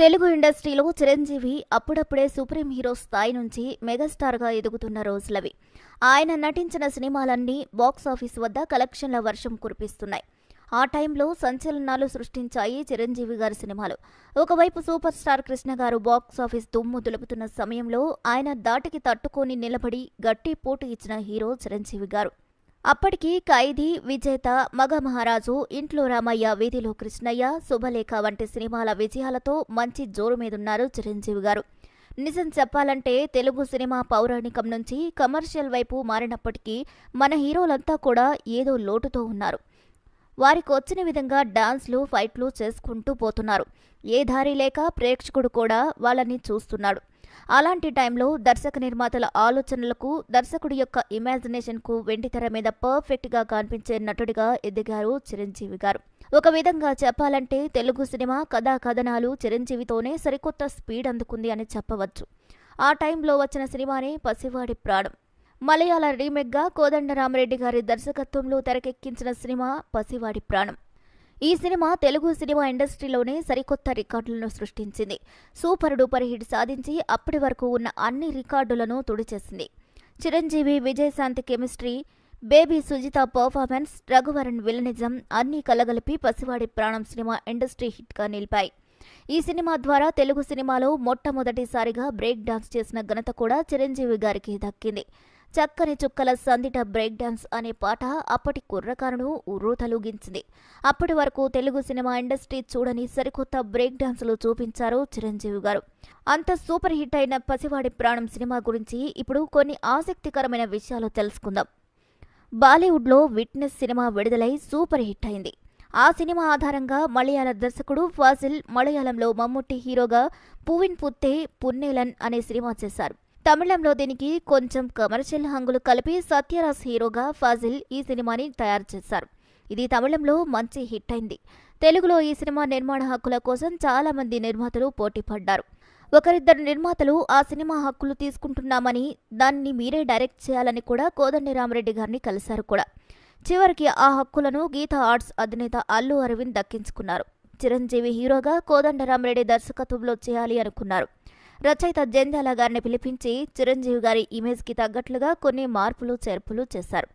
తెలుగు ఇండస్ట్రీలో చిరంజీవి అప్పుడప్పుడే supreme hero స్థాయి నుంచి మెగాస్టార్గా ఎదుగుతున్న రోజులవి. ఆయన నటించిన సినిమాలన్నీ బాక్సాఫీస్ వద్ద కలెక్షన్ల వర్షం కురిపిస్తున్నాయి. ఆ టైంలో సంచలనాలు సృష్టించాయి చిరంజీవి గారి సినిమాలు. ఒకవైపు సూపర్ స్టార్ కృష్ణ గారు బాక్సాఫీస్ దుమ్ము దులుపుతున్న సమయంలో ఆయన దాటికి తట్టుకొని నిలబడి గట్టి పోటీ ఇచ్చిన హీరో చిరంజీవి గారు. అప్పటికి ఖైదీ విజేత మగ మహారాజు ఇంట్లో రామయ్య వీధిలో కృష్ణయ్య శుభలేఖ వంటి సినిమాల విజయాలతో మంచి జోరు మీదున్నారు చిరంజీవి గారు. నిజం చెప్పాలంటే తెలుగు సినిమా పౌరాణికం నుంచి కమర్షియల్ వైపు మారినప్పటికీ మన హీరోలంతా కూడా ఏదో లోటుతో ఉన్నారు. వారికి వచ్చిన విధంగా డాన్స్లు ఫైట్లు చేసుకుంటూ పోతున్నారు. ఏ దారి లేక ప్రేక్షకుడు కూడా వాళ్ళని చూస్తున్నాడు. అలాంటి టైంలో దర్శక నిర్మాతల ఆలోచనలకు దర్శకుడి యొక్క ఇమాజినేషన్కు వెండితెర మీద పర్ఫెక్ట్గా కనిపించే నటుడిగా ఎదిగారు చిరంజీవి గారు. ఒక విధంగా చెప్పాలంటే తెలుగు సినిమా కథా కథనాలు చిరంజీవితోనే సరికొత్త స్పీడ్ అందుకుంది అని చెప్పవచ్చు. ఆ టైంలో వచ్చిన సినిమానే పసివాడి ప్రాణం. మలయాళ రీమేక్గా కోదండరామరెడ్డి గారి దర్శకత్వంలో తెరకెక్కించిన సినిమా పసివాడి ప్రాణం. ఈ సినిమా తెలుగు సినిమా ఇండస్ట్రీలోనే సరికొత్త రికార్డులను సృష్టించింది. సూపర్ డూపర్ హిట్ సాధించి అప్పటి వరకు ఉన్న అన్ని రికార్డులను తుడిచేసింది. Chiranjeevi Vijayashanti chemistry baby Sujitha performance Raghuvaran villainism అన్నీ కలగలిపి పసివాడి ప్రాణం సినిమా ఇండస్ట్రీ హిట్గా నిలిపాయి. ఈ సినిమా ద్వారా తెలుగు సినిమాలో మొట్టమొదటిసారిగా బ్రేక్ డాన్స్ చేసిన ఘనత కూడా చిరంజీవి గారికి దక్కింది. చక్కని చుక్కల సందిట బ్రేక్ డాన్స్ అనే పాట అప్పటి కుర్రకారును ఉర్రూతలూగించింది అప్పటి వరకు తెలుగు సినిమా ఇండస్ట్రీ చూడని సరికొత్త బ్రేక్ డాన్సులు చూపించారు చిరంజీవి గారు. అంత సూపర్ హిట్ అయిన పసివాడి ప్రాణం సినిమా గురించి ఇప్పుడు కొన్ని ఆసక్తికరమైన విషయాలు తెలుసుకుందాం. బాలీవుడ్లో విట్నెస్ సినిమా విడుదలై సూపర్ హిట్ అయింది. ఆ సినిమా ఆధారంగా మలయాళ దర్శకుడు ఫాజిల్ మలయాళంలో మమ్ముట్టి హీరోగా పువిన్ పుత్తే పున్నేలన్ అనే సినిమా చేశారు. తమిళంలో దీనికి కొంచెం కమర్షియల్ హంగులు కలిపి సత్యరాజ్ హీరోగా ఫాజిల్ ఈ సినిమాని తయారు చేశారు. ఇది తమిళంలో మంచి హిట్ అయింది. తెలుగులో ఈ సినిమా నిర్మాణ హక్కుల కోసం చాలా మంది నిర్మాతలు పోటీ పడ్డారు. ఒకరిద్దరు నిర్మాతలు ఆ సినిమా హక్కులు తీసుకుంటున్నామని దాన్ని మీరే డైరెక్ట్ చేయాలని కూడా కోదండి రామరెడ్డి గారిని కలిశారు కూడా. చివరికి ఆ హక్కులను గీతా ఆర్ట్స్ అధినేత అల్లు అరవింద్ దక్కించుకున్నారు. చిరంజీవి హీరోగా కోదండరామరెడ్డి దర్శకత్వంలో చేయాలి అనుకున్నారు. రచయిత జంధ్యాల గారిని పిలిపించి చిరంజీవి గారి ఇమేజ్కి తగ్గట్లుగా కొన్ని మార్పులు చేర్పులు చేశారు.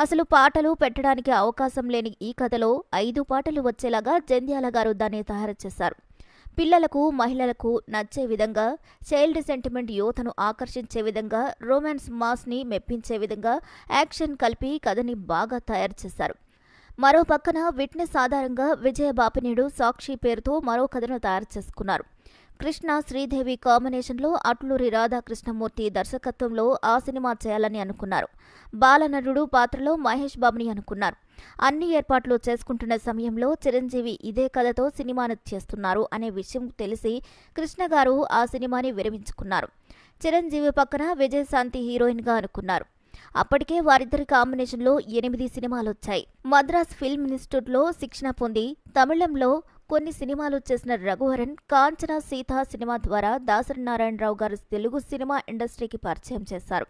అసలు పాటలు పెట్టడానికి అవకాశం లేని ఈ కథలో ఐదు పాటలు వచ్చేలాగా జంధ్యాల గారు దాన్ని తయారు చేశారు. పిల్లలకు మహిళలకు నచ్చే విధంగా చైల్డ్ సెంటిమెంట్ యువతను ఆకర్షించే విధంగా రొమాన్స్ మాస్ని మెప్పించే విధంగా యాక్షన్ కలిపి కథని బాగా తయారు చేశారు. మరో పక్కన విట్నెస్ ఆధారంగా విజయ బాపినేడు సాక్షి పేరుతో మరో కథను తయారు చేసుకున్నారు. కృష్ణ శ్రీదేవి కాంబినేషన్లో అట్లూరి రాధాకృష్ణమూర్తి దర్శకత్వంలో ఆ సినిమా చేయాలని అనుకున్నారు. బాలనటుడు పాత్రలో మహేష్ బాబుని అనుకున్నారు. అన్ని ఏర్పాట్లు చేసుకుంటున్న సమయంలో చిరంజీవి ఇదే కథతో సినిమాను చేస్తున్నారు అనే విషయం తెలిసి కృష్ణ గారు ఆ సినిమాని విరమించుకున్నారు. చిరంజీవి పక్కన విజయశాంతి హీరోయిన్గా అనుకున్నారు. అప్పటికే వారిద్దరి కాంబినేషన్లో ఎనిమిది సినిమాలు వచ్చాయి. మద్రాస్ ఫిల్మ్ ఇన్స్టిట్యూట్లో శిక్షణ పొంది తమిళంలో కొన్ని సినిమాలు చేసిన రఘువరన్ కాంచన సీత సినిమా ద్వారా దాసరి నారాయణరావు గారు తెలుగు సినిమా ఇండస్ట్రీకి పరిచయం చేశారు.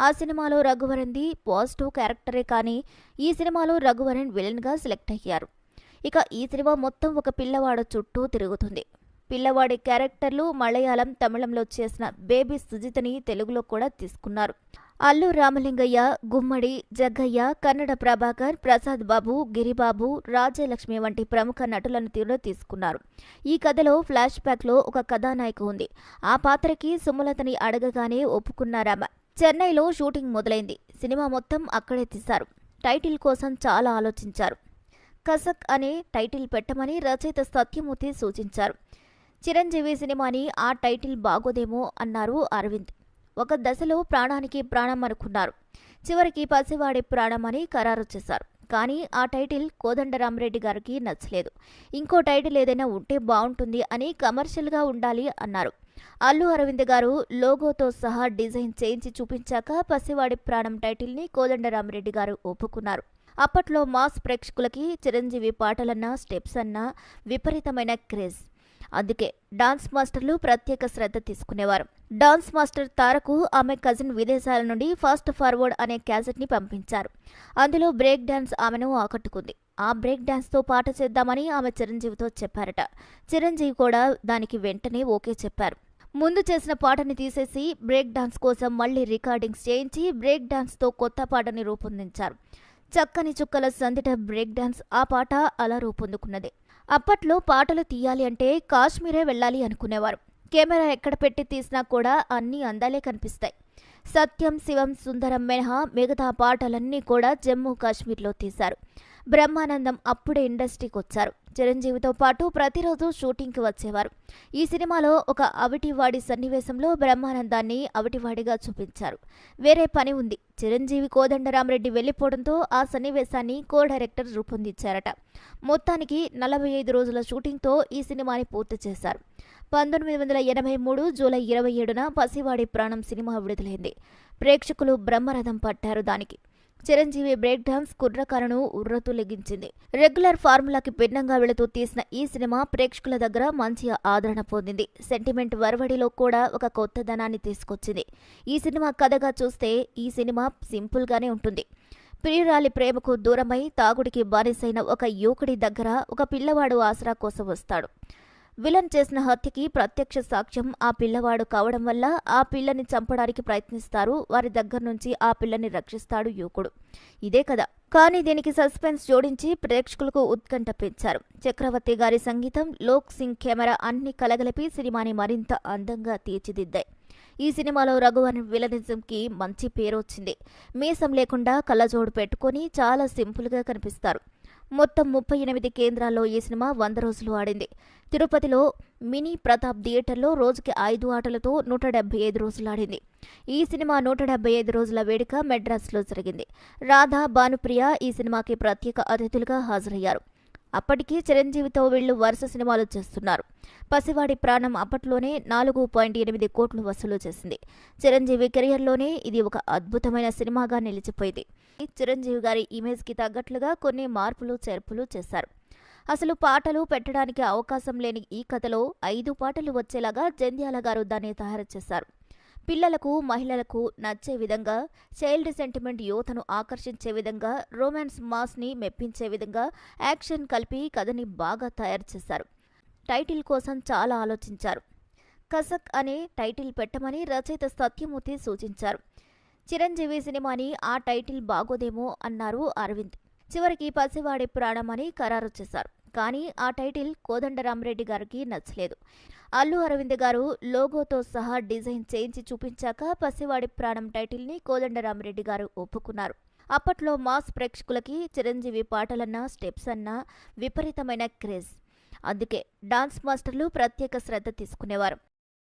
ఆ సినిమాలో రఘువరన్ది పాజిటివ్ క్యారెక్టరే కానీ ఈ సినిమాలో రఘువరన్ విలన్గా సెలెక్ట్ అయ్యారు. ఇక ఈ సినిమా మొత్తం ఒక పిల్లవాడ చుట్టూ తిరుగుతుంది. పిల్లవాడి క్యారెక్టర్లు మలయాళం తమిళంలో చేసిన బేబీ సుజితని తెలుగులో కూడా తీసుకున్నారు. అల్లు రామలింగయ్య గుమ్మడి జగ్గయ్య కన్నడ ప్రభాకర్ ప్రసాద్ బాబు గిరిబాబు రాజ్యలక్ష్మి వంటి ప్రముఖ నటులను తీరు తీసుకున్నారు. ఈ కథలో ఫ్లాష్ బ్యాక్లో ఒక కథానాయక ఉంది. ఆ పాత్రకి సుమలతని అడగగానే ఒప్పుకున్నారామ చెన్నైలో షూటింగ్ మొదలైంది. సినిమా మొత్తం అక్కడే తీశారు. టైటిల్ కోసం చాలా ఆలోచించారు. కసక్ అనే టైటిల్ పెట్టమని రచయిత సత్యమూర్తి సూచించారు. చిరంజీవి సినిమాని ఆ టైటిల్ బాగోదేమో అన్నారు అరవింద్. ఒక దశలో ప్రాణానికి ప్రాణం అనుకున్నారు. చివరికి పసివాడి ప్రాణం అని ఖరారు చేశారు. కానీ ఆ టైటిల్ కోదండరామరెడ్డి గారికి నచ్చలేదు. ఇంకో టైటిల్ ఏదైనా ఉంటే బాగుంటుంది అని కమర్షియల్గా ఉండాలి అన్నారు. అల్లు అరవింద్ గారు లోగోతో సహా డిజైన్ చేయించి చూపించాక పసివాడి ప్రాణం టైటిల్ని కోదండరామరెడ్డి గారు ఒప్పుకున్నారు. అప్పట్లో మాస్ ప్రేక్షకులకి చిరంజీవి పాటలన్నా స్టెప్స్ అన్నా విపరీతమైన క్రేజ్. అందుకే డాన్స్ మాస్టర్లు ప్రత్యేక శ్రద్ధ తీసుకునేవారు. డాన్స్ మాస్టర్ తారకు ఆమె కజిన్ విదేశాల నుండి ఫాస్ట్ ఫార్వర్డ్ అనే క్యాసెట్ని పంపించారు. అందులో బ్రేక్ డాన్స్ ఆమెను ఆకట్టుకుంది. ఆ బ్రేక్ డాన్స్తో పాట చేద్దామని ఆమె చిరంజీవితో చెప్పారట. చిరంజీవి కూడా దానికి వెంటనే ఓకే చెప్పారు. ముందు చేసిన పాటని తీసేసి బ్రేక్ డాన్స్ కోసం మళ్ళీ రికార్డింగ్స్ చేయించి బ్రేక్ డాన్స్తో కొత్త పాటని రూపొందించారు. చక్కని చుక్కల సందిట బ్రేక్ డాన్స్ ఆ పాట అలా రూపొందుకున్నది. అప్పట్లో పాటలు తీయాలి అంటే కాశ్మీరే వెళ్ళాలి అనుకునేవారు. కెమెరా ఎక్కడ పెట్టి తీసినా కూడా అన్నీ అందాలే కనిపిస్తాయి. సత్యం శివం సుందరం మినహా మిగతా పాటలన్నీ కూడా జమ్మూ కాశ్మీర్లో తీశారు. బ్రహ్మానందం అప్పుడే ఇండస్ట్రీకి వచ్చారు. చిరంజీవితో పాటు ప్రతిరోజు షూటింగ్కి వచ్చేవారు. ఈ సినిమాలో ఒక అవిటివాడి సన్నివేశంలో బ్రహ్మానందాన్ని అవిటివాడిగా చూపించారు. వేరే పని ఉంది. చిరంజీవి కోదండరామరెడ్డి వెళ్ళిపోవడంతో ఆ సన్నివేశాన్ని కో డైరెక్టర్ రూపొందించారట. మొత్తానికి నలభై ఐదు రోజుల షూటింగ్తో ఈ సినిమాని పూర్తి చేశారు. పంతొమ్మిది వందల ఎనభై మూడు జూలై ఇరవై ఏడున పసివాడి ప్రాణం సినిమా విడుదలైంది. ప్రేక్షకులు బ్రహ్మరథం పట్టారు దానికి. చిరంజీవి బ్రేక్ డాన్స్ కుర్రకారను ఉర్రతూలెగించింది రెగ్యులర్ ఫార్ములాకి భిన్నంగా వెళుతూ తీసిన ఈ సినిమా ప్రేక్షకుల దగ్గర మంచి ఆదరణ పొందింది. సెంటిమెంట్ వరవడిలో కూడా ఒక కొత్తదనాన్ని తీసుకొచ్చింది. ఈ సినిమా కథగా చూస్తే ఈ సినిమా సింపుల్ గానే ఉంటుంది. ప్రియురాలి ప్రేమకు దూరమై తాగుడికి బానిసైన ఒక యువకుడి దగ్గర ఒక పిల్లవాడు ఆసరా కోసం వస్తాడు. విలన్ చేసిన హత్యకి ప్రత్యక్ష సాక్ష్యం ఆ పిల్లవాడు కావడం వల్ల ఆ పిల్లని చంపడానికి ప్రయత్నిస్తారు. వారి దగ్గర నుంచి ఆ పిల్లని రక్షిస్తాడు యువకుడు. ఇదే కదా కానీ దీనికి సస్పెన్స్ జోడించి ప్రేక్షకులకు ఉత్కంఠ పెంచారు చక్రవర్తి గారి సంగీతం లోక్ సింగ్ కెమెరా అన్ని కలగలిపి సినిమాని మరింత అందంగా తీర్చిదిద్దాయి. ఈ సినిమాలో రఘువరన్ విలనిజంకి మంచి పేరు వచ్చింది మీసం లేకుండా కళ్ళజోడు పెట్టుకొని చాలా సింపుల్గా కనిపిస్తారు. మొత్తం ముప్పై ఎనిమిది కేంద్రాల్లో ఈ సినిమా వంద రోజులు ఆడింది. తిరుపతిలో మినీ ప్రతాప్ థియేటర్లో రోజుకి ఐదు ఆటలతో నూట డెబ్బై ఐదు రోజులు ఆడింది ఈ సినిమా నూట డెబ్బై ఐదు రోజుల వేడుక మెడ్రాస్లో జరిగింది. రాధా భానుప్రియ ఈ సినిమాకి ప్రత్యేక అతిథులుగా హాజరయ్యారు. అప్పటికి చిరంజీవితో వీళ్ళు వరుస సినిమాలు చేస్తున్నారు. పసివాడి ప్రాణం అప్పట్లోనే నాలుగు పాయింట్ ఎనిమిది కోట్లు వసూలు చేసింది. చిరంజీవి కెరియర్లోనే ఇది ఒక అద్భుతమైన సినిమాగా నిలిచిపోయింది. చిరంజీవి గారి ఇమేజ్కి తగ్గట్లుగా కొన్ని మార్పులు చేర్పులు చేశారు. అసలు పాటలు పెట్టడానికి అవకాశం లేని ఈ కథలో ఐదు పాటలు వచ్చేలాగా జంధ్యాల గారు దాన్ని తయారు చేశారు. పిల్లలకు మహిళలకు నచ్చే విధంగా చైల్డ్ సెంటిమెంట్ యువతను ఆకర్షించే విధంగా రొమాన్స్ మాస్ని మెప్పించే విధంగా యాక్షన్ కలిపి కథని బాగా తయారు చేశారు. టైటిల్ కోసం చాలా ఆలోచించారు. కసక్ అనే టైటిల్ పెట్టమని రచయిత సత్యమూర్తి సూచించారు. చిరంజీవి సినిమాని ఆ టైటిల్ బాగోదేమో అన్నారు అరవింద్. చివరికి పసివాడి ప్రాణం అని ఖరారు చేశారు. కానీ ఆ టైటిల్ కోదండరామరెడ్డి గారికి నచ్చలేదు. అల్లు అరవింద్ గారు లోగోతో సహా డిజైన్ చేయించి చూపించాక పసివాడి ప్రాణం టైటిల్ని కోదండరామరెడ్డి గారు ఒప్పుకున్నారు. అప్పట్లో మాస్ ప్రేక్షకులకి చిరంజీవి పాటలన్నా స్టెప్స్ అన్నా విపరీతమైన క్రేజ్. అందుకే డాన్స్ మాస్టర్లు ప్రత్యేక శ్రద్ధ తీసుకునేవారు.